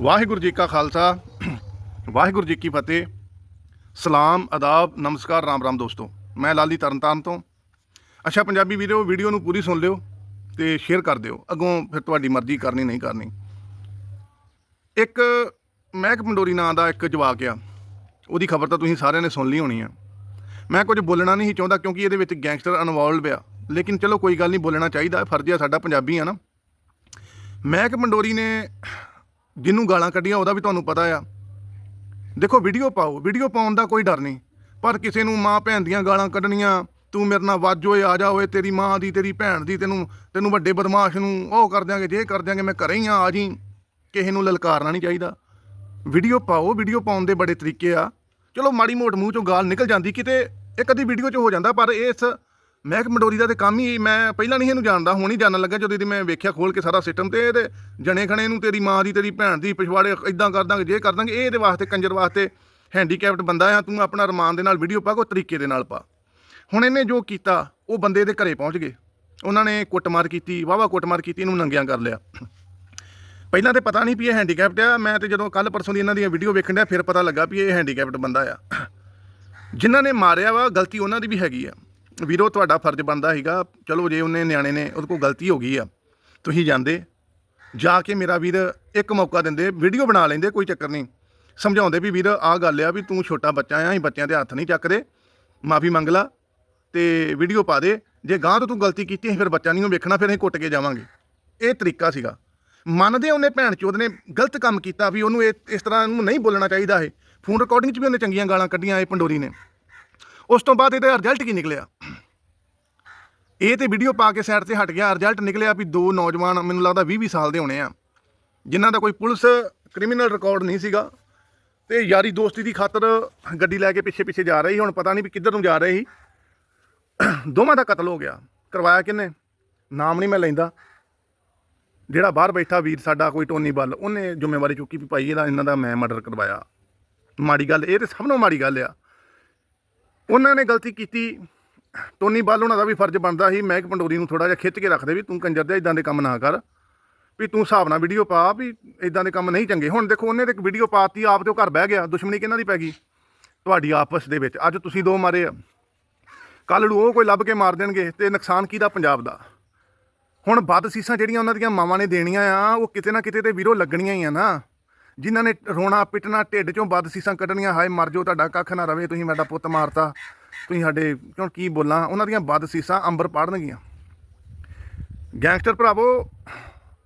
ਵਾਹਿਗੁਰੂ ਜੀ ਕਾ ਖਾਲਸਾ, ਵਾਹਿਗੁਰੂ ਜੀ ਕੀ ਫਤਿਹ। ਸਲਾਮ ਆਦਾਬ ਨਮਸਕਾਰ, ਰਾਮ ਰਾਮ ਦੋਸਤੋ। ਮੈਂ ਲਾਲੀ ਤਰਨਤਾਰਨ ਤੋਂ। ਅੱਛਾ ਪੰਜਾਬੀ ਵੀਡੀਓ ਵੀਡੀਓ ਨੂੰ ਪੂਰੀ ਸੁਣ ਲਿਓ ਤੇ ਸ਼ੇਅਰ ਕਰ ਦਿਓ। ਅੱਗੋਂ ਫਿਰ ਤੁਹਾਡੀ ਮਰਜ਼ੀ, ਕਰਨੀ ਨਹੀਂ ਕਰਨੀ। ਇੱਕ ਮਹਿਕ ਪੰਡੋਰੀ ਨਾਂ ਦਾ ਇੱਕ ਜਵਾਕ ਆ। ਉਹਦੀ ਖਬਰ ਤਾਂ ਤੁਸੀਂ ਸਾਰਿਆਂ ਨੇ ਸੁਣ ਲਈ ਹੋਣੀ ਆ। ਮੈਂ ਕੁਝ ਬੋਲਣਾ ਨਹੀਂ ਚਾਹੁੰਦਾ ਕਿਉਂਕਿ ਇਹਦੇ ਵਿੱਚ ਗੈਂਗਸਟਰ ਇਨਵੋਲਵ ਆ। ਲੇਕਿਨ ਚਲੋ ਕੋਈ ਗੱਲ ਨਹੀਂ, ਬੋਲਣਾ ਚਾਹੀਦਾ। ਫਰਜ਼ ਆ ਸਾਡਾ ਪੰਜਾਬੀ ਆ ਨਾ। ਮਹਿਕ ਪੰਡੋਰੀ ਨੇ ਜਿਹਨੂੰ ਗਾਲਾਂ ਕੱਢੀਆਂ ਉਹਦਾ ਵੀ ਤੁਹਾਨੂੰ ਪਤਾ ਆ। ਦੇਖੋ ਵੀਡੀਓ ਪਾਓ। ਵੀਡੀਓ ਪਾਉਣ ਦਾ ਕੋਈ ਡਰ ਨਹੀਂ। ਪਰ ਕਿਸੇ ਨੂੰ ਮਾਂ ਭੈਣ ਦੀਆਂ ਗਾਲਾਂ ਕੱਢਣੀਆਂ, ਤੂੰ ਮੇਰੇ ਨਾਲ ਵੱਜ ਓਏ, ਆ ਜਾ ਓਏ, ਤੇਰੀ ਮਾਂ ਦੀ, ਤੇਰੀ ਭੈਣ ਦੀ, ਤੈਨੂੰ ਤੈਨੂੰ ਵੱਡੇ ਬਦਮਾਸ਼ ਨੂੰ ਉਹ ਕਰ ਦਿਆਂਗੇ, ਜੇ ਕਰ ਦਿਆਂਗੇ, ਮੈਂ ਘਰੇ ਹੀ ਆ ਆ ਜੀ। ਕਿਸੇ ਨੂੰ ਲਲਕਾਰਨਾ ਨਹੀਂ ਚਾਹੀਦਾ। ਵੀਡੀਓ ਪਾਓ। ਵੀਡੀਓ ਪਾਉਣ ਦੇ ਬੜੇ ਤਰੀਕੇ ਆ। ਚਲੋ, ਮਾੜੀ ਮੋਟ ਮੂੰਹ ਚੋਂ ਗਾਲ ਨਿਕਲ ਜਾਂਦੀ, ਕਿਤੇ ਇੱਕ ਅੱਧੀ ਵੀਡੀਓ 'ਚ ਹੋ ਜਾਂਦਾ, ਪਰ ਇਸ ਮਹਿਕ ਮੰਡੋਰੀ ਦਾ ਤੇ ਕੰਮ ਹੀ ਮੈਂ ਪਹਿਲਾਂ ਨਹੀਂ ਇਹਨੂੰ ਜਾਣਦਾ, ਹੁਣ ਹੀ ਜਾਣਨ ਲੱਗਾ ਜਦੋਂ ਇਹਦੀ ਮੈਂ ਵੇਖਿਆ ਖੋਲ ਕੇ ਸਾਰਾ ਸਿਸਟਮ ਤੇ ਇਹਦੇ ਜਣੇ ਖਣੇ ਨੂੰ, ਤੇਰੀ ਮਾਂ ਦੀ, ਤੇਰੀ ਭੈਣ ਦੀ, ਪਿਛਵਾੜੇ ਇਦਾਂ ਕਰ ਦਾਂਗੇ ਜੇ ਕਰ ਦਾਂਗੇ ਇਹ ਇਹਦੇ ਵਾਸਤੇ, ਕੰਜਰ ਵਾਸਤੇ ਹੈਂਡੀਕੈਪਡ ਬੰਦਾ ਆ, ਤੂੰ ਆਪਣਾ ਰਮਾਨ ਦੇ ਨਾਲ ਵੀਡੀਓ ਪਾ ਕੋ ਤਰੀਕੇ ਦੇ ਨਾਲ ਪਾ। ਹੁਣ ਇਹਨੇ ਜੋ ਕੀਤਾ, ਉਹ ਬੰਦੇ ਦੇ ਘਰੇ ਪਹੁੰਚ ਗਏ। ਉਹਨਾਂ ਨੇ ਕੁੱਟਮਾਰ ਕੀਤੀ ਵਾਵਾ ਕੁੱਟਮਾਰ ਕੀਤੀ, ਇਹਨੂੰ ਨੰਗਿਆਂ ਕਰ ਲਿਆ। ਪਹਿਲਾਂ ਤੇ ਪਤਾ ਨਹੀਂ ਵੀ ਇਹ ਹੈਂਡੀਕੈਪਟ ਆ, ਮੈਂ ਤੇ ਜਦੋਂ ਕੱਲ ਪਰਸੋਂ ਦੀ ਇਹਨਾਂ ਦੀਆਂ ਵੀਡੀਓ ਵੇਖਣ ਡਿਆ, ਫਿਰ ਪਤਾ ਲੱਗਾ ਵੀ ਇਹ ਹੈਂਡੀਕੈਪਟ ਬੰਦਾ ਆ। ਜਿਨ੍ਹਾਂ ਨੇ ਮਾਰਿਆ ਵਾ, ਗਲਤੀ ਉਹਨਾਂ ਦੀ ਵੀ ਹੈਗੀ ਆ। ਵੀਰੋ, ਤੁਹਾਡਾ ਫਰਜ਼ ਬਣਦਾ ਹੈਗਾ ਚਲੋ ਜੇ ਉਹਨੇ ਨਿਆਣੇ ਨੇ, ਉਹਦੇ ਕੋਲ ਗਲਤੀ ਹੋ ਗਈ ਆ, ਤੁਸੀਂ ਜਾਂਦੇ, ਜਾ ਕੇ ਮੇਰਾ ਵੀਰ ਇੱਕ ਮੌਕਾ ਦਿੰਦੇ, ਵੀਡੀਓ ਬਣਾ ਲੈਂਦੇ, ਕੋਈ ਚੱਕਰ ਨਹੀਂ। ਸਮਝਾਉਂਦੇ ਵੀ ਵੀਰ, ਆਹ ਗੱਲ ਆ ਵੀ ਤੂੰ ਛੋਟਾ ਬੱਚਾ ਆ, ਅਸੀਂ ਬੱਚਿਆਂ ਦੇ ਹੱਥ ਨਹੀਂ ਚੱਕਦੇ, ਮਾਫੀ ਮੰਗ ਲਾ ਤੇ ਵੀਡੀਓ ਪਾ ਦੇ। ਜੇ ਗਾਂ ਤੋਂ ਤੂੰ ਗਲਤੀ ਕੀਤੀ, ਅਸੀਂ ਫਿਰ ਬੱਚਾ ਨਹੀਂ ਉਹ ਵੇਖਣਾ, ਫਿਰ ਅਸੀਂ ਕੁੱਟ ਕੇ ਜਾਵਾਂਗੇ। ਇਹ ਤਰੀਕਾ ਸੀਗਾ। ਮੰਨਦੇ ਉਹਨੇ ਭੈਣ ਚੋਦ ਨੇ ਗਲਤ ਕੰਮ ਕੀਤਾ ਵੀ ਉਹਨੂੰ ਇਹ, ਇਸ ਤਰ੍ਹਾਂ ਨੂੰ ਨਹੀਂ ਬੋਲਣਾ ਚਾਹੀਦਾ ਇਹ। ਫੋਨ ਰਿਕਾਰਡਿੰਗ 'ਚ ਵੀ ਉਹਨੇ ਚੰਗੀਆਂ ਗਾਲਾਂ ਕੱਢੀਆਂ, ਇਹ ਪੰਡੋਰੀ ਨੇ। ਉਸ ਤੋਂ ਬਾਅਦ ਇਹਦਾ ਰਿਜ਼ਲਟ ਕੀ ਨਿਕਲਿਆ? ਇਹ ਤੇ ਵੀਡੀਓ ਪਾ ਕੇ ਸਾਈਡ ਤੇ ਹਟ ਗਿਆ ਰਿਜ਼ਲਟ ਨਿਕਲਿਆ ਵੀ ਦੋ ਨੌਜਵਾਨ ਮੈਨੂੰ ਲੱਗਦਾ 20 20 ਸਾਲ ਦੇ ਹੋਣੇ ਆ, ਜਿਨ੍ਹਾਂ ਦਾ ਕੋਈ ਪੁਲਿਸ ਕ੍ਰਿਮੀਨਲ ਰਿਕਾਰਡ ਨਹੀਂ ਸੀਗਾ ਤੇ ਯਾਰੀ ਦੋਸਤੀ ਦੀ ਖਾਤਰ ਗੱਡੀ ਲੈ ਕੇ ਪਿੱਛੇ ਪਿੱਛੇ ਜਾ ਰਹੀ, ਹੁਣ ਪਤਾ ਨਹੀਂ ਵੀ ਕਿੱਧਰ ਨੂੰ ਜਾ ਰਹੇ। ਸੀ ਦੋਵਾਂ ਦਾ ਕਤਲ ਹੋ ਗਿਆ, ਕਰਵਾਇਆ ਕਿੰਨੇ ਨਾਮ ਨਹੀਂ ਮੈਂ ਲੈਂਦਾ। ਜਿਹੜਾ ਬਾਹਰ ਬੈਠਾ ਵੀਰ ਸਾਡਾ, ਕੋਈ ਟੋਨੀ ਬੱਲ ਉਹਨੇ ਜ਼ਿੰਮੇਵਾਰੀ ਚੁੱਕੀ ਵੀ ਭਾਈ ਇਹਦਾ, ਇਹਨਾਂ ਦਾ ਮੈਂ ਮਰਡਰ ਕਰਵਾਇਆ। ਮਾੜੀ ਗੱਲ, ਇਹ ਤੇ ਸਭ ਨੂੰ ਮਾੜੀ ਗੱਲ ਆ। ਉਹਨਾਂ ਨੇ ਗਲਤੀ ਕੀਤੀ ਟੋਨੀ ਬੱਲ ਉਹਨਾਂ ਦਾ ਵੀ ਫਰਜ਼ ਬਣਦਾ ਸੀ ਮੈਂ ਪੰਡੋਰੀ ਨੂੰ ਥੋੜਾ ਜਿਹਾ ਖਿੱਚ ਕੇ ਰੱਖਦੇ ਵੀ ਤੂੰ ਕੰਜਰ ਦੇ ਇਦਾਂ ਦੇ ਕੰਮ ਨਾ ਕਰ, ਵੀ ਤੂੰ ਹਿਸਾਬ ਨਾਲ ਵੀਡੀਓ ਪਾ ਵੀ ਇਦਾਂ ਦੇ ਕੰਮ ਨਹੀਂ ਚੰਗੇ। ਹੁਣ ਦੇਖੋ, ਉਹਨੇ ਤੇ ਇੱਕ ਵੀਡੀਓ ਪਾਤੀ ਆਪ ਤੇ ਉਹ ਘਰ ਬਹਿ ਗਿਆ, ਦੁਸ਼ਮਣੀ ਕਿਹਨਾਂ ਦੀ ਪੈ ਗਈ? ਤੁਹਾਡੀ ਆਪਸ ਦੇ ਵਿੱਚ। ਅੱਜ ਤੁਸੀਂ ਦੋ ਮਾਰੇ ਆ। ਕੱਲ ਨੂੰ ਉਹ ਕੋਈ ਲੱਭ ਕੇ ਮਾਰ ਦੇਣਗੇ ਤੇ ਨੁਕਸਾਨ ਕਿਹਦਾ ਪੰਜਾਬ ਦਾ? ਹੁਣ ਵੱਧ ਸੀਸਾਂ ਜਿਹੜੀਆਂ ਉਹਨਾਂ ਦੀਆਂ ਮਾਵਾਂ ਨੇ ਦੇਣੀਆਂ ਆ, ਉਹ ਕਿਤੇ ਨਾ ਕਿਤੇ ਤੇ ਵੀਰੋ ਲੱਗਣੀਆਂ ਹੀ ਆ ਨਾ। ਜਿਨ੍ਹਾਂ ਨੇ ਰੋਣਾ ਪਿਟਣਾ, ਢਿੱਡ ਚੋਂ ਵੱਧ ਸੀਸਾਂ ਕੱਢਣੀਆਂ, ਹਾਏ ਮਰ ਜਾਓ, ਤੁਹਾਡਾ ਕੱਖ ਨਾ ਰਵੇ, ਤੁਸੀਂ ਸਾਡਾ ਪੁੱਤ ਮਾਰਤਾ। ਤੁਸੀਂ ਸਾਡੇ ਕਿਉਂ ਕੀ ਬੋਲਾਂ? ਉਹਨਾਂ ਦੀਆਂ ਵੱਧ ਸੀਸਾਂ ਅੰਬਰ ਪਾੜਨਗੀਆਂ। ਗੈਂਗਸਟਰ ਭਰਾਵੋ,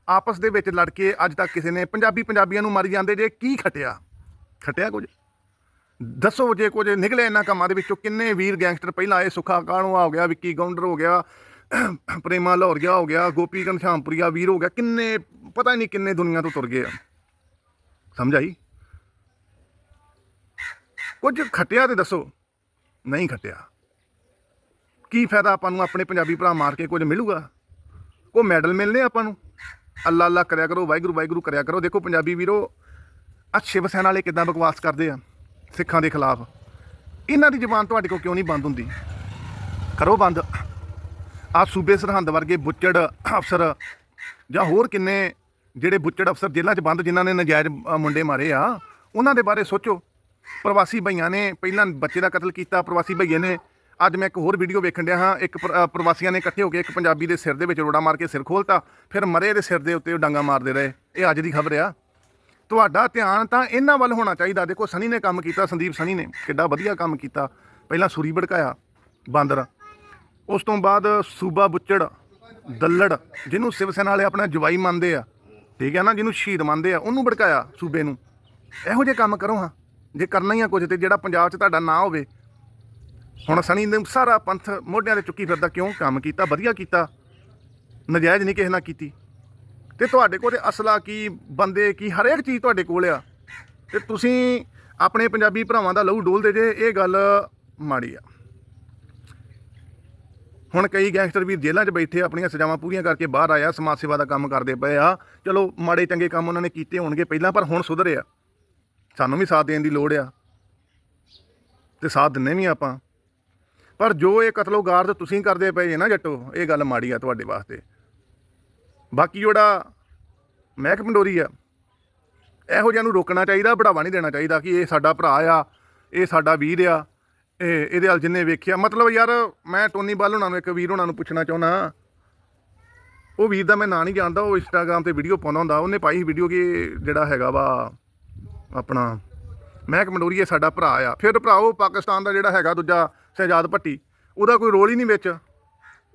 ਆਪਸ ਦੇ ਵਿੱਚ ਲੜ ਕੇ ਅੱਜ ਤੱਕ ਕਿਸੇ ਨੇ ਪੰਜਾਬੀ ਪੰਜਾਬੀਆਂ ਨੂੰ ਮਾਰੀ ਜਾਂਦੇ ਜੇ ਕੀ ਖਟਿਆ? ਖਟਿਆ ਕੁਝ? ਦੱਸੋ ਜੇ ਕੁਝ ਨਿਕਲੇ ਇਹਨਾਂ ਕੰਮਾਂ ਦੇ ਵਿੱਚੋਂ, ਕਿੰਨੇ ਵੀਰ ਗੈਂਗਸਟਰ ਪਹਿਲਾਂ ਆਏ? ਸੁਖਾ ਕਾਣੂਆ ਹੋ ਗਿਆ, ਵਿੱਕੀ ਗੌਂਡਰ ਹੋ ਗਿਆ, ਪ੍ਰੇਮਾ ਲਾਹੌਰੀਆ ਹੋ ਗਿਆ, ਗੋਪੀ ਘਨਸ਼ਾਮਪੁਰੀਆ ਵੀਰ ਹੋ ਗਿਆ, ਕਿੰਨੇ, ਪਤਾ ਨਹੀਂ ਕਿੰਨੇ ਦੁਨੀਆ ਤੋਂ ਤੁਰ ਗਏ ਆ। ਸਮਝ ਆਈ ਕੁਝ ਖਟਿਆ ਤੇ ਦੱਸੋ। ਨਹੀਂ ਖਟਿਆ। ਕੀ ਫਾਇਦਾ ਆਪਾਂ ਨੂੰ ਆਪਣੇ ਪੰਜਾਬੀ ਭਰਾ ਮਾਰ ਕੇ ਕੁਝ ਮਿਲੂਗਾ? ਕੋ ਮੈਡਲ ਮਿਲਨੇ ਆਪਾਂ ਨੂੰ? ਅੱਲਾ ਅੱਲਾ ਕਰਿਆ ਕਰੋ, ਵਾਹਿਗੁਰੂ ਵਾਹਿਗੁਰੂ ਕਰਿਆ ਕਰੋ। ਦੇਖੋ ਪੰਜਾਬੀ ਵੀਰੋ ਆ ਸ਼ਿਵ ਸੈਨਾ ਵਾਲੇ ਕਿਦਾਂ ਬਕਵਾਸ ਕਰਦੇ ਆ, ਸਿੱਖਾਂ ਦੇ ਖਿਲਾਫ। ਇਹਨਾਂ ਦੀ ਜ਼ਬਾਨ ਤੁਹਾਡੇ ਕੋਲ ਕਿਉਂ ਨਹੀਂ ਬੰਦ ਹੁੰਦੀ? ਕਰੋ ਬੰਦ। ਆ ਸੂਬੇ ਸਰਹੰਦ ਵਰਗੇ ਬੁੱਚੜ ਅਫਸਰ ਜਾਂ ਹੋਰ ਕਿੰਨੇ ਜਿਹੜੇ ਬੁੱਚੜ ਅਫਸਰ ਜੇਲ੍ਹਾਂ 'ਚ ਬੰਦ ਜਿਨ੍ਹਾਂ ਨੇ ਨਜਾਇਜ਼ ਅ, ਮੁੰਡੇ ਮਾਰੇ ਆ ਉਹਨਾਂ ਦੇ ਬਾਰੇ ਸੋਚੋ। ਪ੍ਰਵਾਸੀ ਭਈਆਂ ਨੇ ਪਹਿਲਾਂ ਬੱਚੇ ਦਾ ਕਤਲ ਕੀਤਾ ਪ੍ਰਵਾਸੀ ਭਈਏ ਨੇ। ਅੱਜ ਮੈਂ ਇੱਕ ਹੋਰ ਵੀਡੀਓ ਵੇਖਣ ਡਿਆ ਹਾਂ। ਇੱਕ ਪ੍ਰ- ਅ, ਪ੍ਰਵਾਸੀਆਂ ਨੇ ਇਕੱਠੇ ਹੋ ਕੇ ਇੱਕ ਪੰਜਾਬੀ ਦੇ ਸਿਰ ਦੇ ਵਿੱਚ ਰੋੜਾ ਮਾਰ ਕੇ ਸਿਰ ਖੋਲਤਾ ਫਿਰ ਮਰੇ ਦੇ ਸਿਰ ਦੇ ਉੱਤੇ ਉਹ ਡਾਂਗਾ ਮਾਰਦੇ ਰਹੇ। ਇਹ ਅੱਜ ਦੀ ਖਬਰ ਆ। ਤੁਹਾਡਾ ਧਿਆਨ ਤਾਂ ਇਹਨਾਂ ਵੱਲ ਹੋਣਾ ਚਾਹੀਦਾ। ਦੇਖੋ ਸਨੀ ਨੇ ਕੰਮ ਕੀਤਾ ਸੰਦੀਪ ਸਨੀ ਨੇ ਕਿੱਡਾ ਵਧੀਆ ਕੰਮ ਕੀਤਾ। ਪਹਿਲਾਂ ਸੂਰੀ ਭੜਕਾਇਆ ਬਾਂਦਰ। ਉਸ ਤੋਂ ਬਾਅਦ ਸੂਬਾ ਬੁੱਚੜ ਦੱਲੜ ਜਿਹਨੂੰ ਸਿਵ ਸੈਨਾ ਵਾਲੇ ਆਪਣਾ ਜਵਾਈ ਮੰਨਦੇ ਆ ਠੀਕ ਹੈ ਨਾ, ਜਿਹਨੂੰ ਸ਼ਹੀਦ ਮੰਨਦੇ ਆ, ਉਹਨੂੰ ਭੜਕਾਇਆ ਸੂਬੇ ਨੂੰ। ਇਹੋ ਜਿਹੇ ਕੰਮ ਕਰੋ ਹਾਂ। ਜੇ ਕਰਨਾ ਹੀ ਆ ਕੁਝ ਤੇ ਜਿਹੜਾ ਪੰਜਾਬ 'ਚ ਤੁਹਾਡਾ ਨਾਂ ਹੋਵੇ। ਹੁਣ ਸਣੀ ਨੇ ਸਾਰਾ ਪੰਥ ਮੋਢਿਆਂ ਤੇ ਚੁੱਕੀ ਫਿਰਦਾ, ਕਿਉਂ? ਕੰਮ ਕੀਤਾ, ਵਧੀਆ ਕੀਤਾ। ਨਜਾਇਜ਼ ਨਹੀਂ ਕਿਸੇ ਨਾਲ ਕੀਤੀ। ਤੇ ਤੁਹਾਡੇ ਕੋਲ ਤੇ ਅਸਲਾ ਕੀ ਬੰਦੇ, ਕੀ ਹਰੇਕ ਚੀਜ਼ ਤੁਹਾਡੇ ਕੋਲ ਆ। ਤੇ ਤੁਸੀਂ ਆਪਣੇ ਪੰਜਾਬੀ ਭਰਾਵਾਂ ਦਾ ਲਹੂ ਡੋਲਦੇ ਜੇ, ਇਹ ਗੱਲ ਮਾੜੀ ਆ। ਹੁਣ ਕਈ ਗੈਂਗਸਟਰ ਵੀ ਜੇਲ੍ਹਾਂ 'ਚ ਬੈਠੇ ਆਪਣੀਆਂ ਸਜ਼ਾਵਾਂ ਪੂਰੀਆਂ ਕਰਕੇ ਬਾਹਰ ਆਇਆ ਸਮਾਜ ਸੇਵਾ ਦਾ ਕੰਮ ਕਰਦੇ ਪਏ ਆ। ਚਲੋ, ਮਾੜੇ ਚੰਗੇ ਕੰਮ ਉਹਨਾਂ ਨੇ ਕੀਤੇ ਹੋਣਗੇ ਪਹਿਲਾਂ, ਪਰ ਹੁਣ ਸੁਧਰੇ ਆ। ਸਾਨੂੰ ਵੀ ਸਾਥ ਦੇਣ ਦੀ ਲੋੜ ਆ। ਤੇ ਸਾਥ ਦਿੰਨੇ ਵੀ ਆਪਾਂ। ਪਰ ਜੋ ਇਹ ਕਤਲੋ ਗਾਰਦ ਤੁਸੀਂ ਕਰਦੇ ਪਏ ਜੇ ਨਾ ਜੱਟੋ, ਇਹ ਗੱਲ ਮਾੜੀ ਆ ਤੁਹਾਡੇ ਵਾਸਤੇ। ਬਾਕੀ ਜਿਹੜਾ ਮਹਿਕ ਪੰਡੋਰੀ ਆ। ਇਹੋ ਜਿਹਾ ਨੂੰ ਰੋਕਣਾ ਚਾਹੀਦਾ, ਬੜਾਵਾ ਨਹੀਂ ਦੇਣਾ ਚਾਹੀਦਾ ਕਿ ਇਹ ਸਾਡਾ ਭਰਾ ਆ, ਇਹ ਸਾਡਾ ਵੀਰ ਆ। ਇਹ ਇਹਦੇ ਹਾਲ ਜਿੰਨੇ ਵੇਖਿਆ, ਮਤਲਬ ਯਾਰ ਮੈਂ ਟੋਨੀ ਬਾਲ ਹੁਣਾਂ ਨੂੰ ਇੱਕ ਵੀਰ ਹੁਣਾਂ ਨੂੰ ਪੁੱਛਣਾ ਚਾਹੁੰਦਾ ਉਹ ਵੀਰ ਦਾ ਮੈਂ ਨਾਂ ਨਹੀਂ ਜਾਣਦਾ, ਉਹ ਇੰਸਟਾਗ੍ਰam ਤੇ ਵੀਡੀਓ ਪਾਉਂਦਾ ਹੁੰਦਾ, ਉਹਨੇ ਪਾਈ ਵੀਡੀਓ ਕਿ ਜਿਹੜਾ ਹੈਗਾ ਵਾ ਆਪਣਾ ਮਹਿਕ ਮੰਡੋਰੀਏ ਸਾਡਾ ਭਰਾ ਆ। ਫਿਰ ਭਰਾ ਉਹ ਪਾਕਿਸਤਾਨ ਦਾ ਜਿਹੜਾ ਹੈਗਾ ਦੂਜਾ ਸ਼ਹਿਜਾਦ ਭੱਟੀ, ਉਹਦਾ ਕੋਈ ਰੋਲ ਹੀ ਨਹੀਂ ਵਿੱਚ।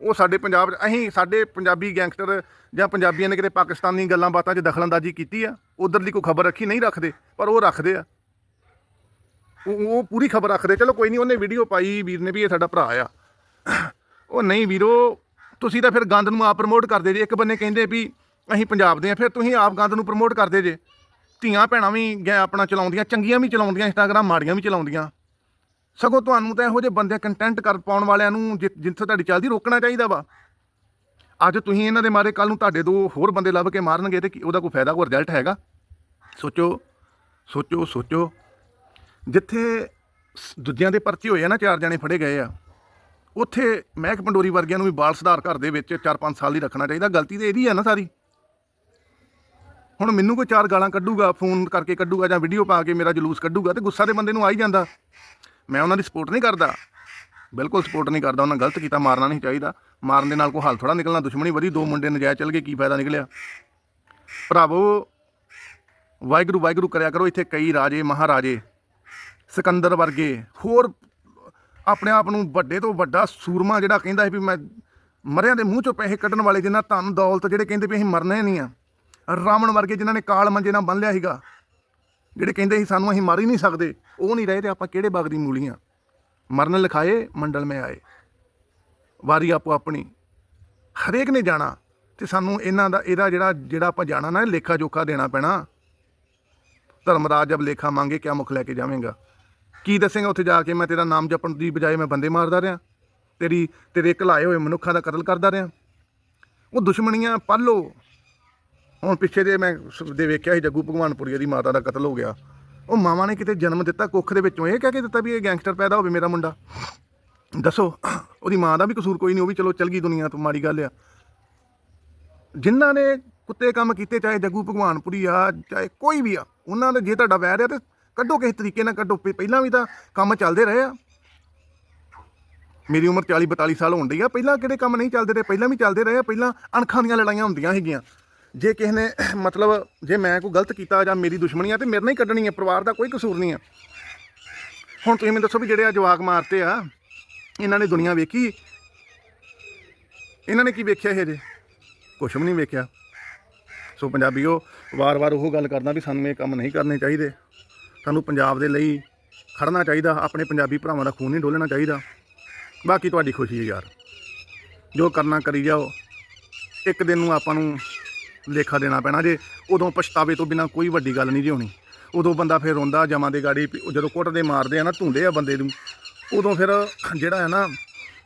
ਉਹ ਸਾਡੇ ਪੰਜਾਬ 'ਚ ਅਸੀਂ ਸਾਡੇ ਪੰਜਾਬੀ ਗੈਂਗਸਟਰ ਜਾਂ ਪੰਜਾਬੀਆਂ ਨੇ ਕਿਤੇ ਪਾਕਿਸਤਾਨੀ ਗੱਲਾਂ ਬਾਤਾਂ 'ਚ ਦਖਲਅੰਦਾਜ਼ੀ ਕੀਤੀ ਆ, ਉਧਰਲੀ ਕੋਈ ਖਬਰ ਰੱਖੀ ਨਹੀਂ ਰੱਖਦੇ, ਪਰ ਉਹ ਰੱਖਦੇ ਆ। ਉਹ ਉਹ ਪੂਰੀ ਖਬਰ ਰੱਖਦੇ। ਚਲੋ ਕੋਈ ਨਹੀਂ, ਉਹਨੇ ਵੀਡੀਓ ਪਾਈ, ਵੀਰ ਨੇ ਵੀ ਇਹ ਸਾਡਾ ਭਰਾ ਆ। ਉਹ ਨਹੀਂ ਵੀਰੋ, ਤੁਸੀਂ ਤਾਂ ਫਿਰ ਗੰਦ ਨੂੰ ਆਪ ਪ੍ਰਮੋਟ ਕਰਦੇ ਜੇ। ਇੱਕ ਬੰਨੇ ਕਹਿੰਦੇ ਵੀ ਅਸੀਂ ਪੰਜਾਬ ਦੇ ਆ, ਫਿਰ ਤੁਸੀਂ ਆਪ ਗੰਦ ਨੂੰ ਪ੍ਰਮੋਟ ਕਰਦੇ ਜੇ। ਧੀਆਂ ਭੈਣਾਂ ਵੀ ਗੈ, ਆਪਣਾ ਚਲਾਉਂਦੀਆਂ, ਚੰਗੀਆਂ ਵੀ ਚਲਾਉਂਦੀਆਂ ਇੰਸਟਾਗ੍ਰਾਮ ਮਾੜੀਆਂ ਵੀ ਚਲਾਉਂਦੀਆਂ। ਸਗੋਂ ਤੁਹਾਨੂੰ ਤਾਂ ਇਹੋ ਜਿਹੇ ਬੰਦੇ ਕੰਟੈਂਟ ਕਰ, ਪਾਉਣ ਵਾਲਿਆਂ ਨੂੰ ਜਿ- ਜਿੱਥੇ ਤੁਹਾਡੀ ਚੱਲਦੀ, ਰੋਕਣਾ ਚਾਹੀਦਾ ਵਾ। ਅੱਜ ਤੁਸੀਂ ਇਹਨਾਂ ਦੇ ਮਾਰੇ ਕੱਲ ਨੂੰ ਤੁਹਾਡੇ ਦੋ ਹੋਰ ਬੰਦੇ ਲੱਭ ਕੇ ਮਾਰਨਗੇ ਤੇ ਕੀ- ਉਹਦਾ ਕੋਈ ਫਾਇਦਾ, ਕੋਈ ਰਿਜ਼ਲਟ ਹੈਗਾ? ਸੋਚੋ ਸੋਚੋ ਸੋਚੋ। ਜਿੱਥੇ ਸ- ਦੂਜਿਆਂ ਦੇ ਪਰਚੇ ਹੋਏ ਆ ਨਾ, ਚਾਰ ਜਣੇ ਫੜੇ ਗਏ ਆ, ਉੱਥੇ ਮਹਿਕ ਪੰਡੋਰੀ ਵਰਗਿਆਂ ਨੂੰ ਵੀ ਬਾਲ ਸੁਧਾਰ ਘਰ ਦੇ ਵਿੱਚ 4-5 ਸਾਲ ਹੀ ਰੱਖਣਾ ਚਾਹੀਦਾ। ਗਲਤੀ ਤੇ ਇਹਦੀ ਆ ਨਾ ਸਾਰੀ। ਹੁਣ ਮੈਨੂੰ ਕੋਈ ਚਾਰ ਗਾਲਾਂ ਕੱਢੂਗਾ, ਫੋਨ ਕਰਕੇ ਕੱਢੂਗਾ ਜਾਂ ਵੀਡੀਓ ਪਾ ਕੇ ਮੇਰਾ ਜਲੂਸ ਕੱਢੂਗਾ ਤੇ ਗੁੱਸਾ ਦੇ ਬੰਦੇ ਨੂੰ ਆ ਹੀ ਜਾਂਦਾ। ਮੈਂ ਉਹਨਾਂ ਦੀ ਸਪੋਰਟ ਨਹੀਂ ਕਰਦਾ। ਬਿਲਕੁਲ ਸਪੋਰਟ ਨਹੀਂ ਕਰਦਾ, ਉਹਨਾਂ ਗਲਤ ਕੀਤਾ, ਮਾਰਨਾ ਨਹੀਂ ਚਾਹੀਦਾ। ਮਾਰਨ ਦੇ ਨਾਲ ਕੋਈ ਹੱਲ ਥੋੜਾ ਨਿਕਲਣਾ, ਦੁਸ਼ਮਣੀ ਵਧੀ, ਦੋ ਮੁੰਡੇ ਨਜਾਇਜ਼ ਚੱਲ ਗਏ, ਕੀ ਫਾਇਦਾ ਨਿਕਲਿਆ? ਭਰਾਵੋ, ਵਾਹਿਗੁਰੂ ਵਾਹਿਗੁਰੂ ਕਰਿਆ ਕਰੋ, ਇੱਥੇ ਕਈ ਰਾਜੇ, ਮਹਾਰਾਜੇ ਸਿਕੰਦਰ ਵਰਗੇ। ਹੋਰ ਆਪਣੇ ਆਪ ਨੂੰ ਵੱਡੇ ਤੋਂ ਵੱਡਾ ਸੂਰਮਾ ਜਿਹੜਾ ਕਹਿੰਦਾ ਸੀ ਵੀ ਮੈਂ ਮਰਿਆਂ ਦੇ ਮੂੰਹ ਚੋਂ ਪੈਸੇ ਕੱਢਣ ਵਾਲੇ ਜਿਨ੍ਹਾਂ ਧਨ ਦੌਲਤ ਜਿਹੜੇ ਕਹਿੰਦੇ ਵੀ ਅਸੀਂ ਮਰਨੇ ਨਹੀਂ ਆ। ਰਾਵਣ ਵਰਗੇ ਜਿਨ੍ਹਾਂ ਨੇ ਕਾਲ ਮੰਜੇ ਨਾਲ ਬੰਨ ਲਿਆ ਸੀਗਾ, ਜਿਹੜੇ ਕਹਿੰਦੇ ਸੀ ਸਾਨੂੰ ਅਸੀਂ ਮਾਰ ਹੀ ਨਹੀਂ ਸਕਦੇ, ਉਹ ਨਹੀਂ ਰਹੇ ਤੇ ਆਪਾਂ ਕਿਹੜੇ ਬਾਗ ਦੀ ਮੂਲੀਆਂ ਮਰਨ ਲਿਖਾਏ, ਮੰਡਲ ਮੇ ਆਏ। ਵਾਰੀ ਆਪੋ ਆਪਣੀ। ਹਰੇਕ ਨੇ ਜਾਣਾ ਤੇ ਸਾਨੂੰ ਇਹਨਾਂ ਦਾ, ਇਹਦਾ ਜਿਹੜਾ ਜਿਹੜਾ ਆਪਾਂ ਜਾਣਾ ਨਾ ਲੇਖਾ ਜੋਖਾ ਦੇਣਾ ਪੈਣਾ। ਧਰਮਰਾਜ ਜਬ ਲੇਖਾ ਮੰਗੇ ਕਿਆ ਮੁਖ ਲੈ ਕੇ ਜਾਵੇਂਗਾ? ਕੀ ਦੱਸੇਗਾ ਉੱਥੇ ਜਾ ਕੇ? ਮੈਂ ਤੇਰਾ ਨਾਮ ਜਪਣ ਦੀ ਬਜਾਏ ਮੈਂ ਬੰਦੇ ਮਾਰਦਾ ਰਿਹਾ। ਤੇਰੀ, ਤੇਰੇ ਘਲਾਏ ਹੋਏ ਮਨੁੱਖਾਂ ਦਾ ਕਤਲ ਕਰਦਾ ਰਿਹਾ। ਉਹ ਦੁਸ਼ਮਣੀਆਂ ਪਾਲੋ ਹੁਣ ਪਿੱਛੇ ਦੇ ਮੈਂ ਸ- ਦੇ ਵੇਖਿਆ ਸੀ ਜੱਗੂ ਭਗਵਾਨਪੁਰੀਆ ਦੀ ਮਾਤਾ ਦਾ ਕਤਲ ਹੋ ਗਿਆ। ਉਹ ਮਾਵਾਂ ਨੇ ਕਿਤੇ ਜਨਮ ਦਿੱਤਾ, ਕੁੱਖ ਦੇ ਵਿੱਚੋਂ। ਇਹ ਕਹਿ ਕੇ ਦਿੱਤਾ ਵੀ ਇਹ ਗੈਂਗਸਟਰ ਪੈਦਾ ਹੋਵੇ ਮੇਰਾ ਮੁੰਡਾ। ਦੱਸੋ, ਉਹਦੀ ਮਾਂ ਦਾ ਵੀ ਕਸੂਰ ਕੋਈ ਨਹੀਂ, ਉਹ ਵੀ ਚਲੋ ਚਲ ਗਈ ਦੁਨੀਆ ਤੋਂ, ਮਾੜੀ ਗੱਲ ਆ। ਜਿਨ੍ਹਾਂ ਨੇ ਕੁੱਤੇ ਕੰਮ ਕੀਤੇ, ਚਾਹੇ ਜੱਗੂ ਭਗਵਾਨਪੁਰੀ ਆ, ਚਾਹੇ ਕੋਈ ਵੀ ਆ, ਉਹਨਾਂ ਦਾ ਜੇ ਤੁਹਾਡਾ ਵੈਰ ਆ ਤੇ ਕੱਢੋ ਕਿਸੇ ਤਰੀਕੇ ਨਾਲ, ਕੱਢੋ। ਪਹਿ- ਪਹਿਲਾਂ ਵੀ ਤਾਂ ਕੰਮ ਚੱਲਦੇ ਰਹੇ ਆ। ਮੇਰੀ ਉਮਰ 40 42 ਸਾਲ ਹੋਣ ਡਈ ਆ। ਪਹਿਲਾਂ ਕਿਹੜੇ ਕੰਮ ਨਹੀਂ ਚੱਲਦੇ ਰਹੇ? ਪਹਿਲਾਂ ਵੀ ਚੱਲਦੇ ਰਹੇ ਆ। ਪਹਿਲਾਂ ਅਣਖਾਂ ਦੀਆਂ ਲੜਾਈਆਂ ਹੁੰਦੀਆਂ ਹੈਗੀਆਂ ਜੇ ਕਿਸੇ ਨੇ ਮਤਲਬ ਜੇ ਮੈਂ ਕੋਈ ਗਲਤ ਕੀਤਾ ਜਾਂ ਮੇਰੀ ਦੁਸ਼ਮਣੀ ਆ ਤੇ ਮੇਰੇ ਨਾਲ ਹੀ ਕੱਢਣੀ ਆ। ਪਰਿਵਾਰ ਦਾ ਕੋਈ ਕਸੂਰ ਨਹੀਂ ਆ। ਹੁਣ ਤੁਸੀਂ ਮੈਨੂੰ ਦੱਸੋ ਵੀ ਜਿਹੜੇ ਆ ਜਵਾਕ ਮਾਰਤੇ ਆ, ਇਹਨਾਂ ਨੇ ਦੁਨੀਆ ਵੇਖੀ? ਇਹਨਾਂ ਨੇ ਕੀ ਵੇਖਿਆ ਇਹ ਜੇ? ਕੁਛ ਵੀ ਨਹੀਂ ਵੇਖਿਆ। ਸੋ ਪੰਜਾਬੀਓ, ਵਾਰ-ਵਾਰ ਉਹ ਗੱਲ ਕਰਦਾ ਵੀ ਸਾਨੂੰ ਇਹ ਕੰਮ ਨਹੀਂ ਕਰਨੇ ਚਾਹੀਦੇ। ਸਾਨੂੰ ਪੰਜਾਬ ਦੇ ਲਈ ਖੜਨਾ ਚਾਹੀਦਾ, ਆਪਣੇ ਪੰਜਾਬੀ ਭਰਾਵਾਂ ਦਾ ਖੂਨ ਨਹੀਂ ਡੋਲਣਾ ਚਾਹੀਦਾ। ਬਾਕੀ ਤੁਹਾਡੀ ਖੁਸ਼ੀ ਹੈ ਯਾਰ। ਜੋ ਕਰਨਾ ਕਰੀ ਜਾਓ, ਇੱਕ ਦਿਨ ਨੂੰ ਆਪਾਂ ਨੂੰ ਲੇਖਾ ਦੇਣਾ ਪੈਣਾ। ਜੇ ਉਦੋਂ ਪਛਤਾਵੇ ਤੋਂ ਬਿਨਾ ਕੋਈ ਵੱਡੀ ਗੱਲ ਨਹੀਂ ਜੀ ਹੋਣੀ ਉਦੋਂ ਬੰਦਾ ਫਿਰ ਰੋਂਦਾ, ਜਮਾਂ ਦੇ ਗਾੜੀ ਜਦੋਂ ਕੁੱਟਦੇ ਮਾਰਦੇ ਆ ਨਾ, ਧੁੰਦੇ ਆ ਬੰਦੇ ਨੂੰ, ਉਦੋਂ ਫਿਰ ਜਿਹੜਾ ਹੈ ਨਾ,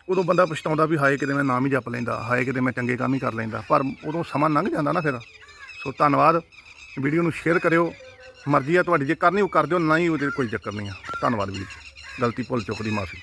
ਉਦੋਂ ਬੰਦਾ ਪਛਤਾਉਂਦਾ ਵੀ ਹਾਏ ਕਿਤੇ ਮੈਂ ਨਾਮ ਹੀ ਜਪ ਲੈਂਦਾ, ਹਾਏ ਕਿਤੇ ਮੈਂ ਚੰਗੇ ਕੰਮ ਹੀ ਕਰ ਲੈਂਦਾ। ਪਰ ਉਦੋਂ ਸਮਾਂ ਲੰਘ ਜਾਂਦਾ ਨਾ ਫਿਰ। ਸੋ ਧੰਨਵਾਦ। ਵੀਡੀਓ ਨੂੰ ਸ਼ੇਅਰ ਕਰਿਓ। ਮਰਜ਼ੀ ਆ ਤੁਹਾਡੀ, ਜੇ ਕਰਨੀ ਉਹ ਕਰ ਦਿਓ, ਨਹੀਂ ਉਹਦੇ ਕੋਈ ਚੱਕਰ ਨਹੀਂ ਆ। ਧੰਨਵਾਦ ਵੀਰ ਜੀ। ਗਲਤੀ ਭੁੱਲ ਚੁੱਕ ਦੀ ਮਾਫੀ।